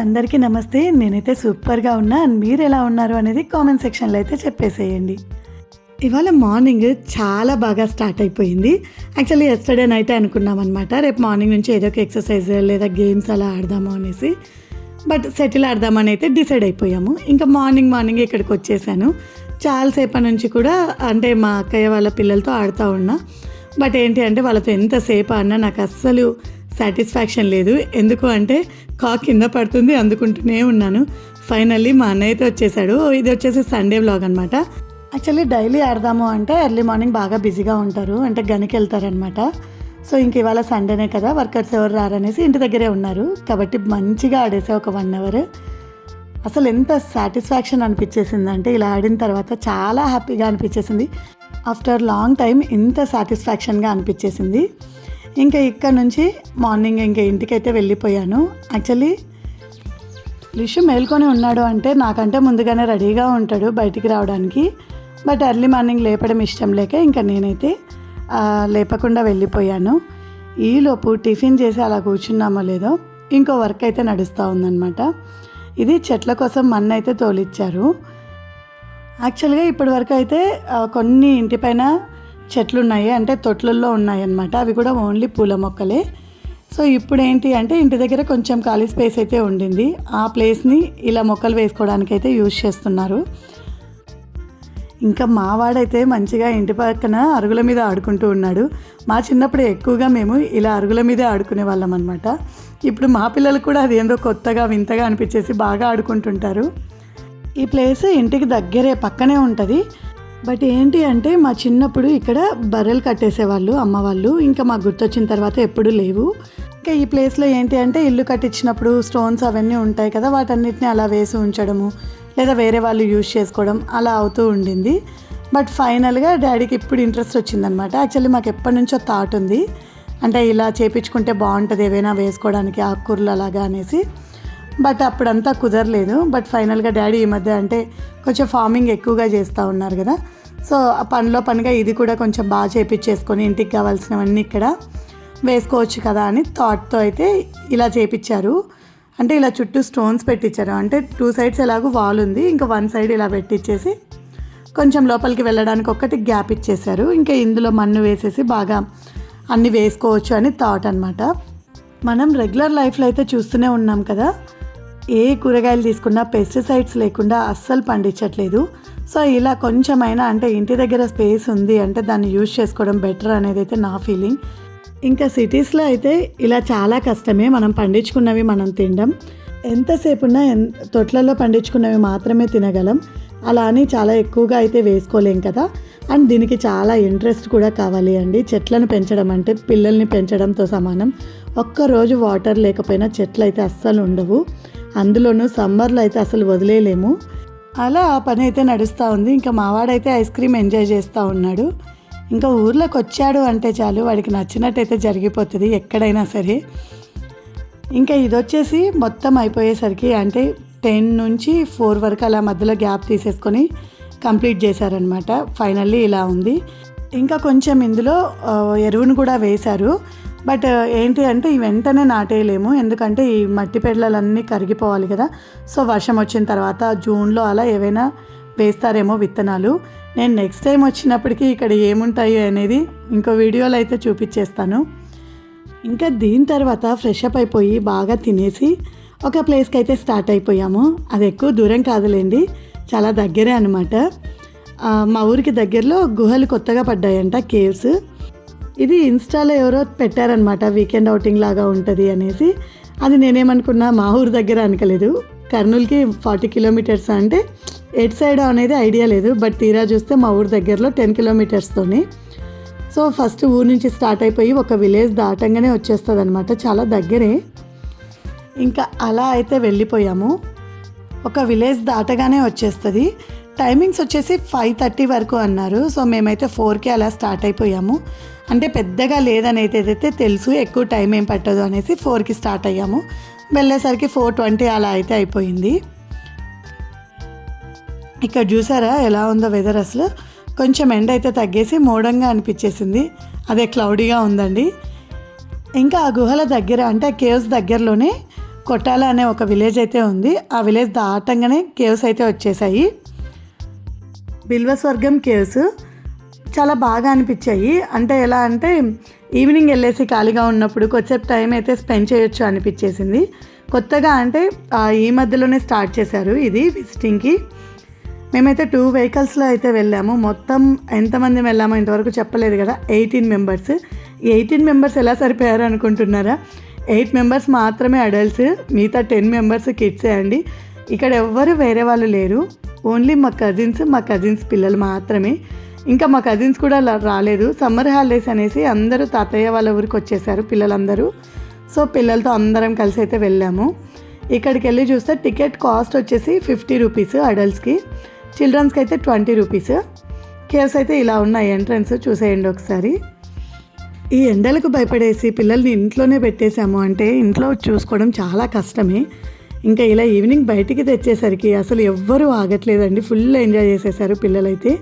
అందరికీ నమస్తే. నేనైతే సూపర్గా ఉన్నా. అండ్ మీరు ఎలా ఉన్నారు అనేది కామెంట్ సెక్షన్లో అయితే చెప్పేసేయండి. ఇవాళ మార్నింగ్ చాలా బాగా స్టార్ట్ అయిపోయింది. యాక్చువల్లీ ఎస్టర్డే నైటే అనుకున్నాం అనమాట రేపు మార్నింగ్ నుంచి ఏదో ఒక ఎక్సర్సైజ్ లేదా గేమ్స్ అలా ఆడదాము అనేసి. బట్ సెటిల్ ఆడదామని అయితే డిసైడ్ అయిపోయాము. ఇంకా మార్నింగ్ మార్నింగ్ ఇక్కడికి వచ్చేసాను. చాలాసేపటి నుంచి కూడా అంటే మా అక్కయ్య వాళ్ళ పిల్లలతో ఆడుతూ ఉన్నా. బట్ ఏంటి అంటే వాళ్ళతో ఎంతసేపు అన్నా నాకు అస్సలు సాటిస్ఫాక్షన్ లేదు. ఎందుకు అంటే కా కింద పడుతుంది అందుకుంటూనే ఉన్నాను. ఫైనల్లీ మా అన్నయ్యతో వచ్చేసాడు. ఇది వచ్చేసి సండే వ్లాగ్ అనమాట యాక్చువల్లీ డైలీ ఆడదాము అంటే ఎర్లీ మార్నింగ్ బాగా బిజీగా ఉంటారు. అంటే గనికి వెళ్తారనమాట సో ఇంక ఇవాళ సండేనే కదా వర్కర్స్ ఎవరు రారనేసి ఇంటి దగ్గరే ఉన్నారు. కాబట్టి మంచిగా ఆడేసే ఒక వన్ అవర్. అసలు ఎంత సాటిస్ఫాక్షన్ అనిపించేసింది అంటే ఇలా ఆడిన తర్వాత చాలా హ్యాపీగా అనిపించేసింది. ఆఫ్టర్ లాంగ్ టైం ఇంత సాటిస్ఫాక్షన్గా అనిపించేసింది. ఇంకా ఇక్కడ నుంచి మార్నింగ్ ఇంకా ఇంటికైతే వెళ్ళిపోయాను. యాక్చువల్లీ రిషు మేల్కొని ఉన్నాడు అంటే నాకంటే ముందుగానే రెడీగా ఉంటాడు బయటికి రావడానికి. బట్ ఎర్లీ మార్నింగ్ లేపడం ఇష్టం లేక ఇంకా నేనైతే లేపకుండా వెళ్ళిపోయాను. ఈలోపు టిఫిన్ చేసి అలా కూర్చున్నామో లేదో ఇంకో వర్క్ అయితే నడుస్తూ ఉందన్నమాట. ఇది చెట్ల కోసం మన్ను అయితే తోలిచ్చారు. యాక్చువల్గా ఇప్పటి వరకు అయితే కొన్ని ఇంటిపైన చెట్లు ఉన్నాయి అంటే తొట్లల్లో ఉన్నాయి అన్నమాట అవి కూడా ఓన్లీ పూల మొక్కలే. సో ఇప్పుడు ఏంటి అంటే ఇంటి దగ్గర కొంచెం ఖాళీ స్పేస్ అయితే ఉండింది. ఆ ప్లేస్ని ఇలా మొక్కలు వేసుకోవడానికి అయితే యూజ్ చేస్తున్నారు. ఇంకా మావాడైతే మంచిగా ఇంటి పక్కన అరుగుల మీద ఆడుకుంటూ ఉన్నాడు. మా చిన్నప్పుడు ఎక్కువగా మేము ఇలా అరుగుల మీదే ఆడుకునే వాళ్ళం అనమాట ఇప్పుడు మా పిల్లలు కూడా అది ఏందో కొత్తగా వింతగా అనిపించేసి బాగా ఆడుకుంటుంటారు. ఈ ప్లేస్ ఇంటికి దగ్గరే పక్కనే ఉంటుంది. బట్ ఏంటి అంటే మా చిన్నప్పుడు ఇక్కడ బర్రెలు కట్టేసేవాళ్ళు అమ్మ వాళ్ళు ఇంకా మాకు గుర్తొచ్చిన తర్వాత ఎప్పుడూ లేవు. ఇంకా ఈ ప్లేస్లో ఏంటి అంటే ఇల్లు కట్టించినప్పుడు స్టోన్స్ అవన్నీ ఉంటాయి కదా వాటన్నిటిని అలా వేసి ఉంచడము లేదా వేరే వాళ్ళు యూజ్ చేసుకోవడం అలా అవుతూ ఉండింది. బట్ ఫైనల్గా డాడీకి ఇప్పుడు ఇంట్రెస్ట్ వచ్చిందనమాట. యాక్చువల్లీ మాకు ఎప్పటి నుంచో థాట్ ఉంది. అంటే ఇలా చేపించుకుంటే బాగుంటుంది ఏవైనా వేసుకోవడానికి ఆకుకూరలు అలాగా అనేసి. బట్ అప్పుడంతా కుదరలేదు. బట్ ఫైనల్గా డాడీ ఈ మధ్య అంటే కొంచెం ఫార్మింగ్ ఎక్కువగా చేస్తూ ఉన్నారు కదా. సో ఆ పనిలో పనిగా ఇది కూడా కొంచెం బాగా చేపించేసుకొని ఇంటికి కావాల్సినవన్నీ ఇక్కడ వేసుకోవచ్చు కదా అని థాట్తో అయితే ఇలా చేపించారు. అంటే ఇలా చుట్టూ స్టోన్స్ పెట్టించారు అంటే టూ సైడ్స్ ఎలాగో వాల్ ఉంది. ఇంకా వన్ సైడ్ ఇలా పెట్టించేసి కొంచెం లోపలికి వెళ్ళడానికి ఒక్కటి గ్యాప్ ఇచ్చేశారు. ఇంకా ఇందులో మన్ను వేసేసి బాగా అన్నీ వేసుకోవచ్చు అని థాట్ అనమాట మనం రెగ్యులర్ లైఫ్లో అయితే చూస్తూనే ఉన్నాం కదా. ఏ కూరగాయలు తీసుకున్నా పెస్టిసైడ్స్ లేకుండా అస్సలు పండించట్లేదు. సో ఇలా కొంచెమైనా అంటే ఇంటి దగ్గర స్పేస్ ఉంది అంటే దాన్ని యూజ్ చేసుకోవడం బెటర్ అనేది అయితే నా ఫీలింగ్. ఇంకా సిటీస్లో అయితే ఇలా చాలా కష్టమే. మనం పండించుకున్నవి మనం తినడం. ఎంతసేపు ఉన్నా ఎన్ తొట్లలో పండించుకున్నవి మాత్రమే తినగలం. అలా అని చాలా ఎక్కువగా అయితే వేసుకోలేం కదా. అండ్ దీనికి చాలా ఇంట్రెస్ట్ కూడా కావాలి అండి. చెట్లను పెంచడం అంటే పిల్లల్ని పెంచడంతో సమానం. ఒక్కరోజు వాటర్ లేకపోయినా చెట్లు అయితే అస్సలు ఉండవు. అందులోనూ సమ్మర్లో అయితే అసలు వదిలేయలేము. అలా ఆ పని అయితే నడుస్తూ ఉంది. ఇంకా మావాడైతే ఐస్ క్రీమ్ ఎంజాయ్ చేస్తూ ఉన్నాడు. ఇంకా ఊర్లోకి వచ్చాడు అంటే చాలు వాడికి నచ్చినట్టయితే జరిగిపోతుంది ఎక్కడైనా సరే. ఇంకా ఇది వచ్చేసి మొత్తం అయిపోయేసరికి అంటే టెన్ నుంచి ఫోర్ వరకు అలా మధ్యలో గ్యాప్ తీసేసుకొని కంప్లీట్ చేశారనమాట ఫైనల్లీ ఇలా ఉంది. ఇంకా కొంచెం ఇందులో ఎరువును కూడా వేశారు. బట్ ఏంటి అంటే ఈ వెంటనే నాటేయలేము. ఎందుకంటే ఈ మట్టి పెళ్ళలన్నీ కరిగిపోవాలి కదా. సో వర్షం వచ్చిన తర్వాత జూన్లో అలా ఏవైనా వేస్తారేమో విత్తనాలు. నేను నెక్స్ట్ టైం వచ్చినప్పటికీ ఇక్కడ ఏముంటాయి అనేది ఇంకో వీడియోలో అయితే చూపించేస్తాను. ఇంకా దీని తర్వాత ఫ్రెష్ అప్ అయిపోయి బాగా తినేసి ఒక ప్లేస్కి అయితే స్టార్ట్ అయిపోయాము. అది ఎక్కువ దూరం కాదులేండి. చాలా దగ్గరే అనమాట మా ఊరికి దగ్గరలో గుహలు కొత్తగా పడ్డాయంట కేవ్స్. ఇది ఇన్స్టాలో ఎవరో పెట్టారనమాట వీకెండ్ అవుటింగ్ లాగా ఉంటుంది అనేసి. అది నేనేమనుకున్నా మా ఊరు దగ్గర అనుకోలేదు. కర్నూలుకి ఫార్టీ కిలోమీటర్స్ అంటే ఎట్ సైడ్ అనేది ఐడియా లేదు. బట్ తీరా చూస్తే మా ఊరు దగ్గరలో టెన్ కిలోమీటర్స్తోని సో ఫస్ట్ ఊరు నుంచి స్టార్ట్ అయిపోయి ఒక విలేజ్ దాటంగానే వచ్చేస్తుంది అనమాట చాలా దగ్గరే. ఇంకా అలా అయితే వెళ్ళిపోయాము. ఒక విలేజ్ దాటగానే వచ్చేస్తుంది. టైమింగ్స్ వచ్చేసి ఫైవ్ థర్టీ వరకు అన్నారు. సో మేమైతే ఫోర్కి అలా స్టార్ట్ అయిపోయాము. అంటే పెద్దగా లేదని అయితే తెలుసు ఎక్కువ టైం ఏం పట్టదు అనేసి ఫోర్కి స్టార్ట్ అయ్యాము. వెళ్ళేసరికి ఫోర్ ట్వంటీ అలా అయితే అయిపోయింది. ఇక్కడ చూసారా ఎలా ఉందో వెదర్ అసలు. కొంచెం ఎండ అయితే తగ్గేసి మోడంగా అనిపించేసింది. అదే క్లౌడీగా ఉందండి. ఇంకా ఆ గుహల దగ్గర అంటే కేవ్స్ దగ్గరలోనే కొట్టాల అనే ఒక విలేజ్ అయితే ఉంది. ఆ విలేజ్ దాటంగానే కేవ్స్ అయితే వచ్చేసాయి. బిల్వస్వర్గం కేవ్స్ చాలా బాగా అనిపించాయి. అంటే ఎలా అంటే ఈవినింగ్ వెళ్ళేసి ఖాళీగా ఉన్నప్పుడు కొద్దిసేపు టైం అయితే స్పెండ్ చేయొచ్చు అనిపించేసింది. కొత్తగా అంటే ఈ మధ్యలోనే స్టార్ట్ చేశారు ఇది విజిటింగ్కి మేమైతే టూ వెహికల్స్లో అయితే వెళ్ళాము. మొత్తం ఎంతమంది వెళ్ళామో ఇంతవరకు చెప్పలేదు కదా ఎయిటీన్ మెంబర్స్ ఎయిటీన్ మెంబర్స్ ఎలా సరిపోయారు అనుకుంటున్నారా? ఎయిట్ మెంబర్స్ మాత్రమే అడల్ట్స్ మిగతా టెన్ మెంబర్స్ కిడ్సే అండి. ఇక్కడ ఎవ్వరు వేరే వాళ్ళు లేరు. ఓన్లీ మా కజిన్స్ మా కజిన్స్ పిల్లలు మాత్రమే. ఇంకా మా కజిన్స్ కూడా రాలేదు. సమ్మర్ హాలిడేస్ అనేసి అందరూ తాతయ్య వాళ్ళ ఊరికి వచ్చేసారు పిల్లలందరూ. సో పిల్లలతో అందరం కలిసి అయితే వెళ్ళాము. ఇక్కడికి వెళ్ళి చూస్తే టికెట్ కాస్ట్ వచ్చేసి ఫిఫ్టీ రూపీస్ అడల్ట్స్కి. చిల్డ్రన్స్కి అయితే ట్వంటీ రూపీస్. కేవ్స్ అయితే ఇలా ఉన్నాయి ఎంట్రన్స్ చూసేయండి ఒకసారి. ఈ ఎండలకు భయపడేసి పిల్లల్ని ఇంట్లోనే పెట్టేశాము అంటే ఇంట్లో చూసుకోవడం చాలా కష్టమే. ఇంకా ఇలా ఈవినింగ్ బయటికి తెచ్చేసరికి అసలు ఎవ్వరూ ఆగట్లేదండి. ఫుల్ ఎంజాయ్ చేసేసారు పిల్లలైతే.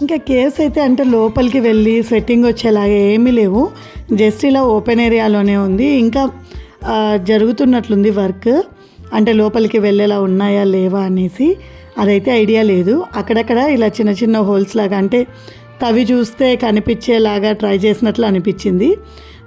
ఇంకా కేవ్స్ అయితే అంటే లోపలికి వెళ్ళి సెట్టింగ్ వచ్చేలాగా ఏమీ లేవు. జస్ట్ ఇలా ఓపెన్ ఏరియాలోనే ఉంది. ఇంకా జరుగుతున్నట్లుంది వర్క్. అంటే లోపలికి వెళ్ళేలా ఉన్నాయా లేవా అనేసి అదైతే ఐడియా లేదు. అక్కడక్కడ ఇలా చిన్న చిన్న హోల్స్ లాగా అంటే తవి చూస్తే కనిపించేలాగా ట్రై చేసినట్లు అనిపించింది.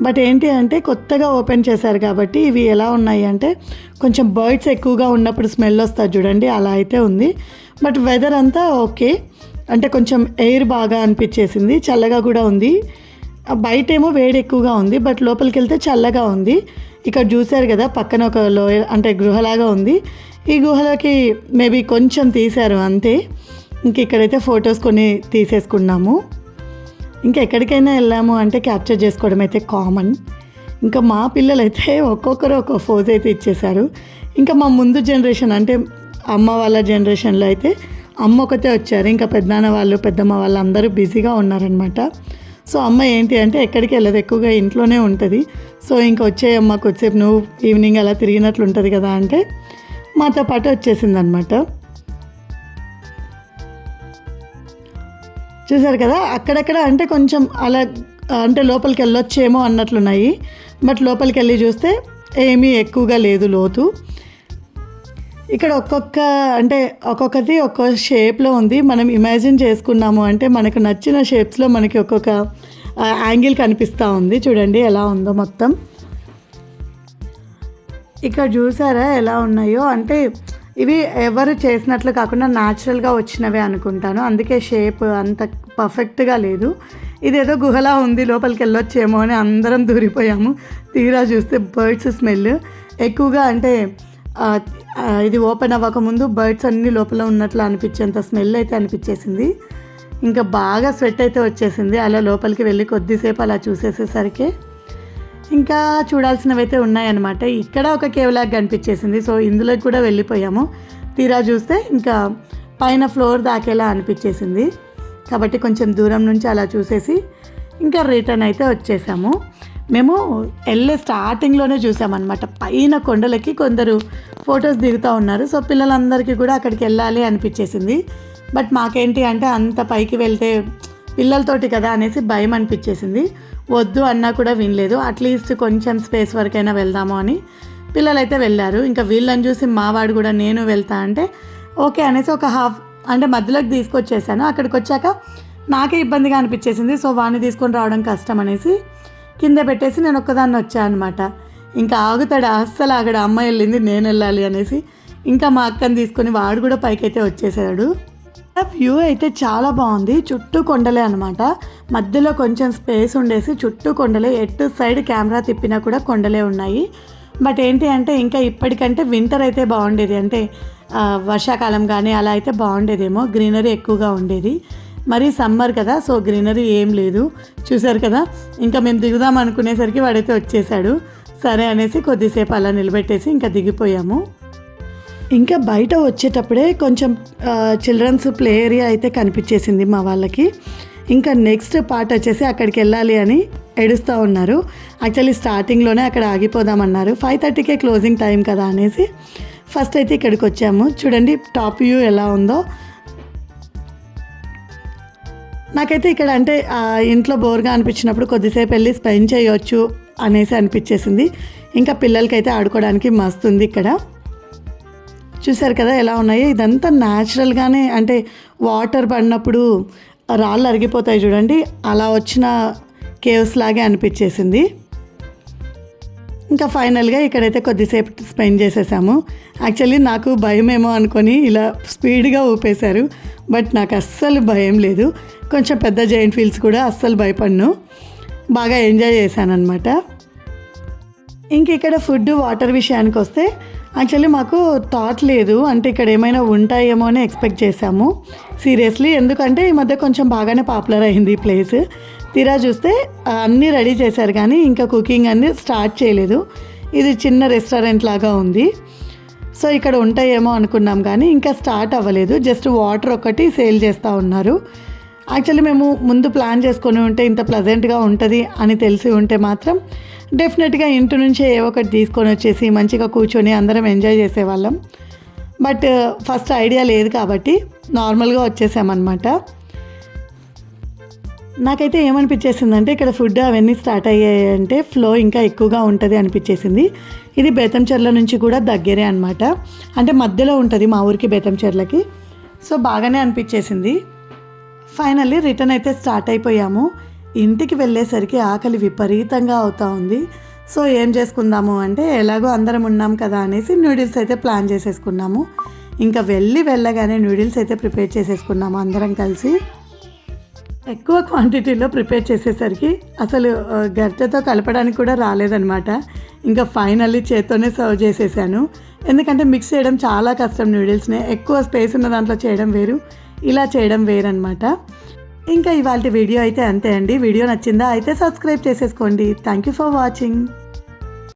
బట్ ఏంటి అంటే కొత్తగా ఓపెన్ చేశారు కాబట్టి ఇవి ఎలా ఉన్నాయి అంటే కొంచెం బర్డ్స్ ఎక్కువగా ఉన్నప్పుడు స్మెల్ వస్తుంది చూడండి అలా అయితే ఉంది. బట్ వెదర్ అంతా ఓకే. అంటే కొంచెం ఎయిర్ బాగా అనిపించేసింది చల్లగా కూడా ఉంది. బయట ఏమో వేడి ఎక్కువగా ఉంది బట్ లోపలికి వెళ్తే చల్లగా ఉంది. ఇక్కడ చూశారు కదా పక్కన ఒక లోయ అంటే గుహలాగా ఉంది. ఈ గుహలోకి మేబీ కొంచెం తీశారు అంతే. ఇంక ఇక్కడైతే ఫొటోస్ కొన్ని తీసేసుకున్నాము. ఇంకా ఎక్కడికైనా వెళ్ళాము అంటే క్యాప్చర్ చేసుకోవడం అయితే కామన్. ఇంకా మా పిల్లలైతే ఒక్కొక్కరు ఒక్కో ఫోజ్ అయితే ఇచ్చేశారు. ఇంకా మా ముందు జనరేషన్ అంటే అమ్మ వాళ్ళ జనరేషన్లో అయితే అమ్మ ఒకతే వచ్చారు. ఇంకా పెద్దనాన్న వాళ్ళు పెద్దమ్మ వాళ్ళు అందరూ బిజీగా ఉన్నారనమాట సో అమ్మ ఏంటి అంటే ఎక్కడికి వెళ్ళదు ఎక్కువగా ఇంట్లోనే ఉంటుంది. సో ఇంకా వచ్చేయమ్మ కొద్దిసేపు నువ్వు ఈవినింగ్ అలా తిరిగినట్లు ఉంటుంది కదా అంటే మాతో పాటు వచ్చేసింది చూసారు కదా? అక్కడక్కడ అంటే కొంచెం అలా అంటే లోపలికి వెళ్ళొచ్చేమో అన్నట్లున్నాయి. బట్ లోపలికి వెళ్ళి చూస్తే ఏమీ ఎక్కువగా లేదు లోతు. ఇక్కడ ఒక్కొక్క అంటే ఒక్కొక్కటి ఒక్కొక్క షేప్లో ఉంది. మనం ఇమాజిన్ చేసుకున్నాము అంటే మనకు నచ్చిన షేప్స్లో మనకి ఒక్కొక్క యాంగిల్ కనిపిస్తూ ఉంది. చూడండి ఎలా ఉందో మొత్తం. ఇక్కడ చూసారా ఎలా ఉన్నాయో? అంటే ఇవి ఎవరు చేసినట్లు కాకుండా న్యాచురల్గా వచ్చినవే అనుకుంటాను. అందుకే షేప్ అంత పర్ఫెక్ట్గా లేదు. ఇదేదో గుహలా ఉంది లోపలికి వెళ్ళొచ్చేమో అని అందరం దూరిపోయాము. తీరా చూస్తే బర్డ్స్ స్మెల్ ఎక్కువగా అంటే ఇది ఓపెన్ అవ్వకముందు బర్డ్స్ అన్ని లోపల ఉన్నట్లు అనిపించేంత స్మెల్ అయితే అనిపించేసింది. ఇంకా బాగా స్వెట్ అయితే వచ్చేసింది. అలా లోపలికి వెళ్ళి కొద్దిసేపు అలా చూసేసేసరికి ఇంకా చూడాల్సినవి అయితే ఉన్నాయన్నమాట. ఇక్కడ ఒక కేవ్ లాగా కనిపించేసింది. సో ఇందులోకి కూడా వెళ్ళిపోయాము. తీరా చూస్తే ఇంకా పైన ఫ్లోర్ దాకేలా అనిపించేసింది. కాబట్టి కొంచెం దూరం నుంచి అలా చూసేసి ఇంకా రిటర్న్ అయితే వచ్చేసాము. మేము వెళ్ళే స్టార్టింగ్లోనే చూసామన్నమాట. పైన కొండలకి కొందరు ఫొటోస్ దిగుతూ ఉన్నారు. సో పిల్లలందరికీ కూడా అక్కడికి వెళ్ళాలి అనిపించేసింది. బట్ మాకేంటి అంటే అంత పైకి వెళ్తే పిల్లలతోటి కదా అనేసి భయం అనిపించేసింది. వద్దు అన్నా కూడా వినలేదు. అట్లీస్ట్ కొంచెం స్పేస్ వరకైనా వెళ్దాము అని పిల్లలైతే వెళ్ళారు. ఇంకా వీళ్ళని చూసి మావాడు కూడా నేను వెళ్తా అంటే ఓకే అనేసి ఒక హాఫ్ అంటే మధ్యలోకి తీసుకొచ్చేసాను. అక్కడికి వచ్చాక నాకే ఇబ్బందిగా అనిపించేసింది. సో వాడిని తీసుకొని రావడం కష్టం అనేసి కింద పెట్టేసి నేను ఒక్కదాన్ని వచ్చాను అనమాట ఇంకా ఆగుతాడు? అస్సలు ఆగడు? అమ్మాయి వెళ్ళింది నేను వెళ్ళాలి అనేసి ఇంకా మా అక్కని తీసుకొని వాడు కూడా పైకైతే వచ్చేసాడు. వ్యూ అయితే చాలా బాగుంది. చుట్టూ కొండలే అనమాట మధ్యలో కొంచెం స్పేస్ ఉండేసి చుట్టూ కొండలే ఎటు సైడ్ కెమెరా తిప్పినా కూడా కొండలే ఉన్నాయి. బట్ ఏంటి అంటే ఇంకా ఇప్పటికంటే వింటర్ అయితే బాగుండేది. అంటే వర్షాకాలం కానీ అలా అయితే బాగుండేదేమో. గ్రీనరీ ఎక్కువగా ఉండేది. మరి సమ్మర్ కదా సో గ్రీనరీ ఏం లేదు. చూసారు కదా? ఇంకా మేము దిగుదాం అనుకునేసరికి వాడైతే వచ్చేసాడు. సరే అనేసి కొద్దిసేపు అలా నిలబెట్టేసి ఇంకా దిగిపోయాము. ఇంకా బయట వచ్చేటప్పుడే కొంచెం చిల్డ్రన్స్ ప్లే ఏరియా అయితే కనిపించేసింది మా వాళ్ళకి. ఇంకా నెక్స్ట్ పార్ట్ వచ్చేసి అక్కడికి వెళ్ళాలి అని ఏడుస్తూ ఉన్నారు. యాక్చువల్లీ స్టార్టింగ్లోనే అక్కడ ఆగిపోదామన్నారు ఫైవ్ థర్టీకే క్లోజింగ్ టైం కదా అనేసి ఫస్ట్ అయితే ఇక్కడికి వచ్చాము. చూడండి టాప్ వ్యూ ఎలా ఉందో. నాకైతే ఇక్కడ అంటే ఇంట్లో బోర్గా అనిపించినప్పుడు కొద్దిసేపు వెళ్ళి స్పెండ్ చేయొచ్చు అనేసి అనిపించేసింది. ఇంకా పిల్లలకైతే ఆడుకోవడానికి మస్తు ఉంది ఇక్కడ. చూసారు కదా ఎలా ఉన్నాయో? ఇదంతా న్యాచురల్గానే అంటే వాటర్ పడినప్పుడు రాళ్ళు అరిగిపోతాయి చూడండి. అలా వచ్చిన కేవ్స్ లాగే అనిపించేసింది. ఇంకా ఫైనల్గా ఇక్కడైతే కొద్దిసేపు స్పెండ్ చేసేసాము. యాక్చువల్లీ నాకు భయమేమో అనుకొని ఇలా స్పీడ్గా ఊపేశారు. బట్ నాకు అస్సలు భయం లేదు. కొంచెం పెద్ద జైంట్ ఫీల్స్ కూడా అస్సలు భయపడను. బాగా ఎంజాయ్ చేశాను అనమాట ఇంక ఇక్కడ ఫుడ్ వాటర్ విషయానికి వస్తే యాక్చువల్లీ మాకు థాట్ లేదు. అంటే ఇక్కడ ఏమైనా ఉంటాయేమో అని ఎక్స్పెక్ట్ చేశాము. సీరియస్లీ ఎందుకంటే ఈ మధ్య కొంచెం బాగానే పాపులర్ అయింది ఈ ప్లేస్ తీరా చూస్తే అన్నీ రెడీ చేశారు కానీ ఇంకా కుకింగ్ అనేది స్టార్ట్ చేయలేదు. ఇది చిన్న రెస్టారెంట్ లాగా ఉంది. సో ఇక్కడ ఉంటాయేమో అనుకున్నాం కానీ ఇంకా స్టార్ట్ అవ్వలేదు. జస్ట్ వాటర్ ఒకటి సేల్ చేస్తూ ఉన్నారు. యాక్చువల్లీ మేము ముందు ప్లాన్ చేసుకొని ఉంటే ఇంత ప్లజెంట్గా ఉంటుంది అని తెలిసి ఉంటే మాత్రం డెఫినెట్గా ఇంటి నుంచే ఏ ఒకటి తీసుకొని వచ్చేసి మంచిగా కూర్చొని అందరం ఎంజాయ్ చేసేవాళ్ళం. బట్ uh, ఫస్ట్ ఐడియా లేదు కాబట్టి నార్మల్గా వచ్చేసామన్నమాట. నాకైతే ఏమనిపించేసిందంటే ఇక్కడ ఫుడ్ అవన్నీ స్టార్ట్ అయ్యాయి అంటే ఫ్లో ఇంకా ఎక్కువగా ఉంటుంది అనిపించేసింది. ఇది బేతంచెర్ల నుంచి కూడా దగ్గరే అనమాట అంటే మధ్యలో ఉంటుంది మా ఊరికి బేతంచెర్లకి సో బాగానే అనిపించేసింది. ఫైనల్లీ రిటర్న్ అయితే స్టార్ట్ అయిపోయాము. ఇంటికి వెళ్ళేసరికి ఆకలి విపరీతంగా అవుతా ఉంది. సో ఏం చేసుకుందాము అంటే ఎలాగో అందరం ఉన్నాం కదా అనేసి నూడిల్స్ అయితే ప్లాన్ చేసేసుకున్నాము. ఇంకా వెళ్ళి వెళ్ళగానే నూడిల్స్ అయితే ప్రిపేర్ చేసేసుకున్నాము అందరం కలిసి. ఎక్కువ క్వాంటిటీలో ప్రిపేర్ చేసేసరికి అసలు గరిటెతో కలపడానికి కూడా రాలేదనమాట ఇంకా ఫైనల్లీ చేత్తోనే సర్వ్ చేసేసాను. ఎందుకంటే మిక్స్ చేయడం చాలా కష్టం నూడిల్స్ని ఎక్కువ స్పేస్ ఉన్న దాంట్లో చేయడం వేరు. ఇలా చేయడం వేరనమాట ఇంకా ఇవాళ వీడియో అయితే అంతే అండి. వీడియో నచ్చిందా అయితే సబ్స్క్రైబ్ చేసేసుకోండి. Thank you for watching